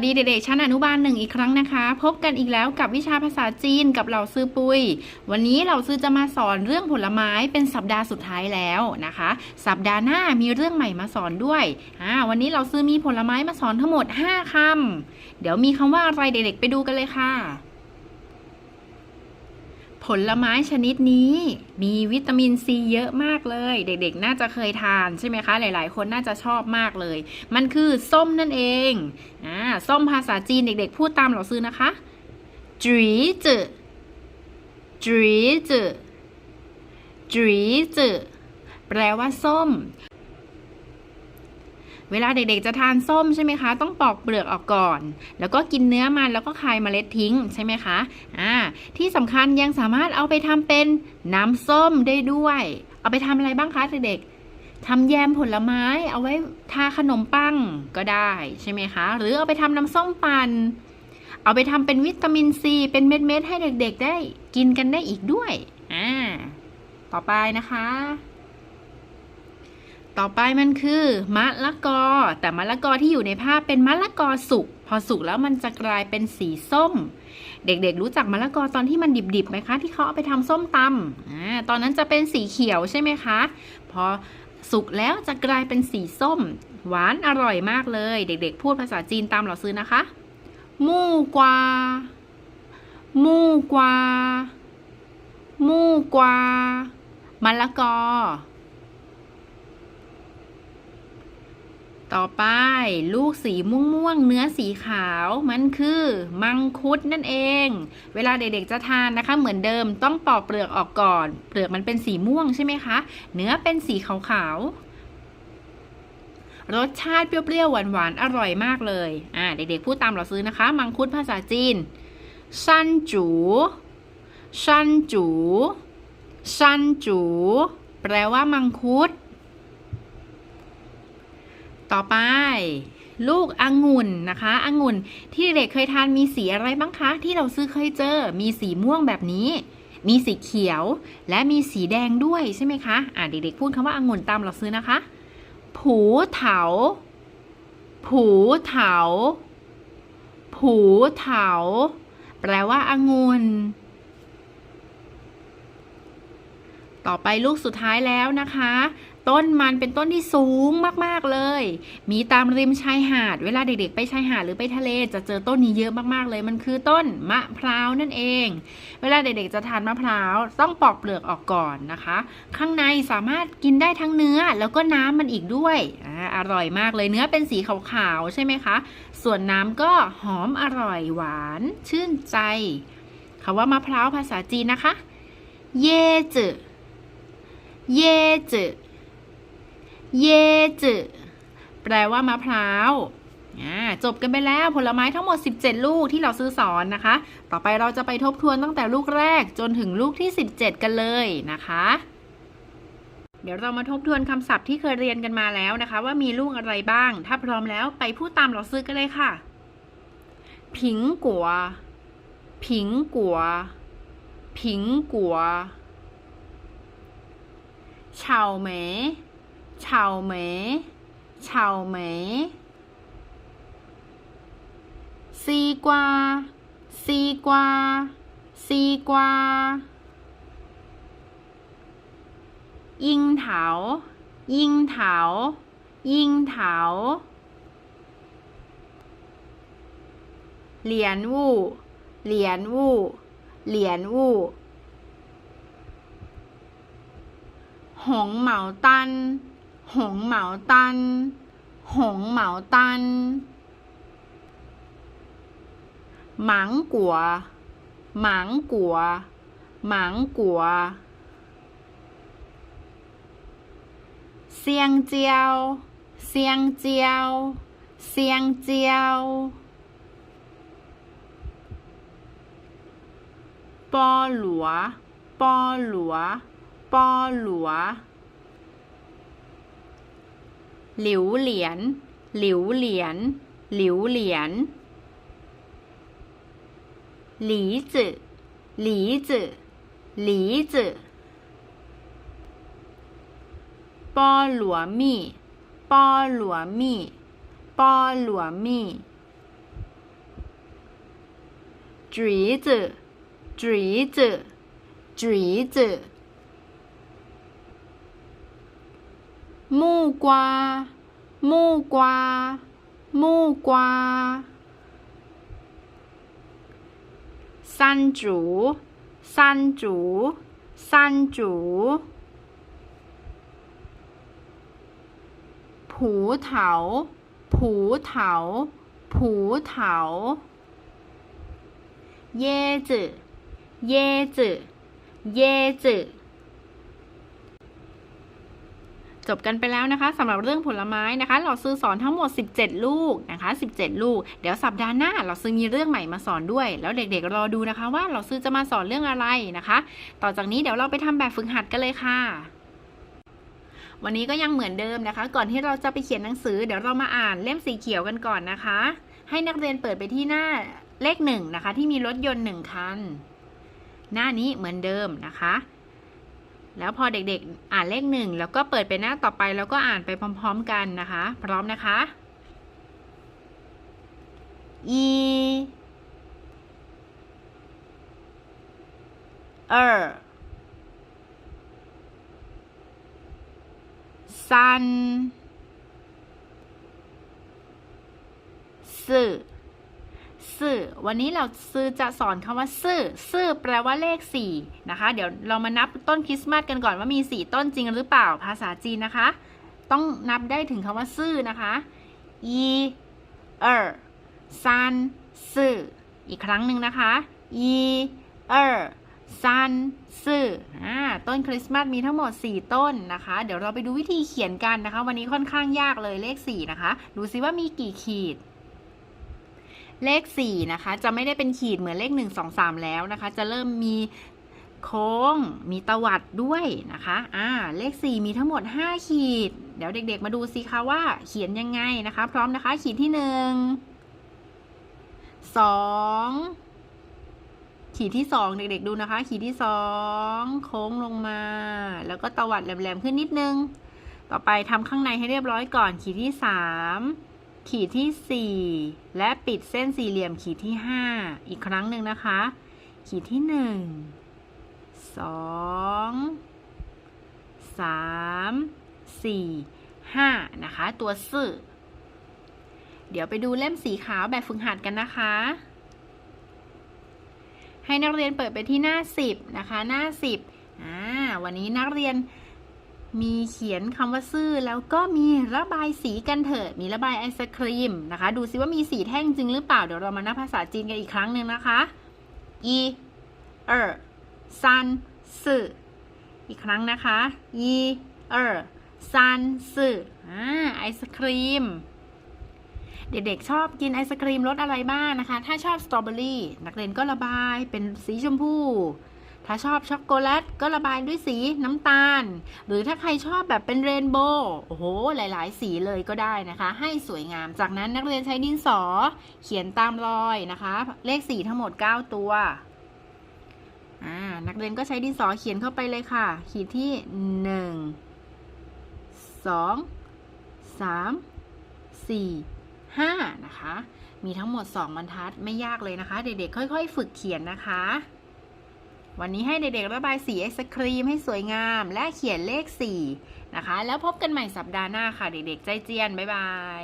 สดีเด็กๆชั้นอนุบาลหนึ่งอีกครั้งนะคะ พบกันอีกแล้วกับวิชาภาษาจีนกับเหล่าซื้อปุย วันนี้เหล่าซื้อจะมาสอนเรื่องผลไม้เป็นสัปดาห์สุดท้ายแล้วนะคะ สัปดาห์หน้ามีเรื่องใหม่มาสอนด้วยอ่าวันนี้เหล่าซื้อมีผลไม้มาสอนทั้งหมด 5คำเดี๋ยวมีคำว่าอะไรเด็กๆไปดูกันเลยค่ะ ลไม้ชนิดนี้มีวิตามินซีเยอะมากเลย เด็กๆ น่าจะเคยทานใช่ไหมคะ หลายๆ คนน่าจะชอบมากเลย มันคือส้มนั่นเองอ่าส้มภาษาจีนเด็กๆ พูดตามเหล่าซื้อนะคะจุ๋ยจืจุ๋ยจืจุ๋ยจืแปลว่าส้ม เวลาเด็กๆจะทานส้มใช่ไหมคะ ต้องปอกเปลือกออกก่อน แล้วก็กินเนื้อมันแล้วก็คายเมล็ดทิ้งใช่ไหมคะอ่าที่สำคัญยังสามารถเอาไปทำเป็นน้ำส้มได้ด้วย เอาไปทำอะไรบ้างคะเด็กๆทำแยมผลไม้เอาไว้ทาขนมปังก็ได้ใช่ไหมคะ หรือเอาไปทำน้ำส้มปั่นเอาไปทำเป็นวิตามินซีเป็นเม็ดๆให้เด็กๆ ได้กินกันได้อีกด้วย อ่า ต่อไปนะคะ ต่อไปมันคือมะละกอ แต่มะละกอที่อยู่ในภาพเป็นมะละกอสุก พอสุกแล้วมันจะกลายเป็นสีส้ม เด็กๆรู้จักมะละกอตอนที่มันดิบๆไหมคะ ที่เขาเอาไปทำส้มตำอ่าตอนนั้นจะเป็นสีเขียวใช่ไหมคะ พอสุกแล้วจะกลายเป็นสีส้ม หวานอร่อยมากเลย เด็กๆ พูดภาษาจีนตามเราซื้อนะคะ มู่กวา มู่กวา มู่กวามะละกอ ต่อไปลูกสีม่วงๆเนื้อสีขาวมันคือมังคุดนั่นเอง เวลาเด็กๆจะทานนะคะ เหมือนเดิมต้องปอกเปลือกออกก่อน เปลือกมันเป็นสีม่วงใช่ไหมคะ เนื้อเป็นสีขาวๆรสชาติเปรี้ยวๆหวานๆอร่อยมากเลยอ่าเด็กๆพูดตามเราซื้อนะคะ มังคุดภาษาจีนชันจูชันจูชันจู แปลว่ามังคุด ต่อไป ลูกองุ่นนะคะองุ่นที่เด็กเคยทานมีสีอะไรบ้างคะ ที่เราซื้อเคยเจอ มีสีม่วงแบบนี้ มีสีเขียว และมีสีแดงด้วยใช่ไหมคะอ่าเด็กๆพูดคำว่าองุ่นตามเราซื้อนะคะ ผูเถา ผูเถา ผูเถา แปลว่าองุ่นต่อไปลูกสุดท้ายแล้วนะคะ ต้นมันเป็นต้นที่สูงมากๆเลย มีตามริมชายหาด เวลาเด็กๆ ไปชายหาดหรือไปทะเล จะเจอต้นนี้เยอะมากๆเลย มันคือต้นมะพร้าวนั่นเอง เวลาเด็กๆ จะทานมะพร้าวต้องปอกเปลือกออกก่อนนะคะ ข้างในสามารถกินได้ทั้งเนื้อแล้วก็น้ำมันอีกด้วยออร่อยมากเลย เนื้อเป็นสีขาวๆใช่ไหมคะ ส่วนน้ำก็หอมอร่อยหวาน ชื่นใจคำว่ามะพร้าวภาษาจีนนะคะ เยจืเยจื เยจืแปลว่ามะพร้าวจบกันไปแล้วผลไม้ทั้งหมด 17 ลูกที่เราซื้อสอนนะคะ ต่อไปเราจะไปทบทวนตั้งแต่ลูกแรกจนถึงลูกที่ 17 กันเลยนะคะ เดี๋ยวเรามาทบทวนคำศัพท์ที่เคยเรียนกันมาแล้วนะคะ ว่ามีลูกอะไรบ้าง ถ้าพร้อมแล้วไปพูดตามเราซื้อกันเลยค่ะผิงกัวผิงกัวผิงกัวเฉาเหม เฉาเหมเฉาเหมยซีกวาซีกวาซีกวายิงเถายิงเถายิงเถาเหรียญวู่เหรียญวู่เหรียญวู่หงเหมาตัน หงเหมาตันหงเหมาตันหมังกัวหมัง 榴莲，榴莲，榴莲；梨子梨子，梨子；菠萝蜜，菠萝蜜菠萝蜜；橘子橘子，橘子。木瓜木瓜木瓜。山竹山竹山竹。葡萄葡萄葡萄。椰子椰子椰子。 จบกันไปแล้วนะคะสำหรับเรื่องผลไม้นะคะ เราซื้อสอนทั้งหมด 17 ลูกนะคะ 17 ลูก เดี๋ยวสัปดาห์หน้าเราซื้อมีเรื่องใหม่มาสอนด้วย แล้วเด็กๆรอดูนะคะ ว่าเราซื้อจะมาสอนเรื่องอะไรนะคะ ต่อจากนี้เดี๋ยวเราไปทำแบบฝึกหัดกันเลยค่ะวันนี้ก็ยังเหมือนเดิมนะคะ ก่อนที่เราจะไปเขียนหนังสือ เดี๋ยวเรามาอ่านเล่มสีเขียวกันก่อนนะคะ ให้นักเรียนเปิดไปที่หน้าเลขหนึ่งนะคะ ที่มีรถยนต์หนึ่งคัน หน้านี้เหมือนเดิมนะคะ แล้วพอเด็กๆอ่านเลขหนึ่งแล้วก็เปิดไปหน้าต่อไปแล้วก็อ่านไปพร้อม ๆ กันนะคะ พร้อมนะคะอีเออ三、四。 ซื่อ วันนี้เราซื้อจะสอนคำว่าซื่อ ซื่อแปลว่าเลขสี่นะคะ เดี๋ยวเรามานับต้นคริสต์มาสกันก่อนว่ามีสี่ต้นจริงหรือเปล่า ภาษาจีนนะคะ ต้องนับได้ถึงคำว่าซื่อนะคะอีเออซันซื่อ อีกครั้งหนึ่งนะคะอีเออซันซื่ออ่าต้นคริสต์มาสมีทั้งหมด 4 ต้นนะคะ เดี๋ยวเราไปดูวิธีเขียนกันนะคะ วันนี้ค่อนข้างยากเลยเลข 4 นะคะ ดูซิว่ามีกี่ขีด เลข 4 นะคะ จะไม่ได้เป็นขีดเหมือนเลข 1 2 3 แล้วนะคะ จะเริ่มมีโค้ง มีตวัดด้วยนะคะ อ่า เลข 4 มีทั้งหมด 5 ขีด เดี๋ยวเด็ก ๆ มาดูสิคะว่าเขียนยังไงนะคะ พร้อมนะคะ ขีดที่ 1 2ขีดที่2เด็กๆดูนะคะ ขีดที่2โค้งลงมา แล้วก็ตวัดแหลมๆขึ้นนิดนึง ต่อไปทำข้างในให้เรียบร้อยก่อน ขีดที่3 ขีดที่ 4 และปิดเส้นสี่เหลี่ยมขีดที่ 5 อีกครั้งหนึ่งนะคะ ขีดที่ 1 2 3 4 5 นะคะ ตัวสื่อ เดี๋ยวไปดูเล่มสีขาวแบบฝึกหัดกันนะคะ ให้นักเรียนเปิดไปที่หน้า 10 นะคะ หน้า 10อ่าวันนี้นักเรียน มีเขียนคำว่าซื่อแล้วก็มีระบายสีกันเถอะ มีระบายไอศครีมนะคะ ดูซิว่ามีสีแท่งจริงหรือเปล่า เดี๋ยวเรามานับภาษาจีนกันอีกครั้งหนึ่งนะคะอีเออซันซื่ออีกครั้งนะคะอีเออซันซื่ออ่าไอศครีม เด็กๆชอบกินไอศครีมรสอะไรบ้างนะคะ ถ้าชอบสตรอเบอรี่นักเรียนก็ระบายเป็นสีชมพู ถ้าชอบช็อกโกแลตก็ระบายด้วยสีน้ำตาล หรือถ้าใครชอบแบบเป็นเรนโบว์โอ้โห หลาย ๆ สีเลยก็ได้นะคะ ให้สวยงาม จากนั้นนักเรียนใช้ดินสอ เขียนตามรอยนะคะ เลขสีทั้งหมด 9 ตัวนักเรียนก็ใช้ดินสอเขียนเข้าไปเลยค่ะ ขีดที่ 1 2 3 4 5 นะคะ มีทั้งหมด 2 บรรทัดไม่ยากเลยนะคะ เด็กๆ ค่อย ๆ ฝึกเขียนนะคะ วันนี้ให้เด็กๆระบายสีไอศครีมให้สวยงามและเขียนเลข 4 นะคะ แล้วพบกันใหม่สัปดาห์หน้าค่ะ เด็กๆ ใจเจียน บ๊ายบาย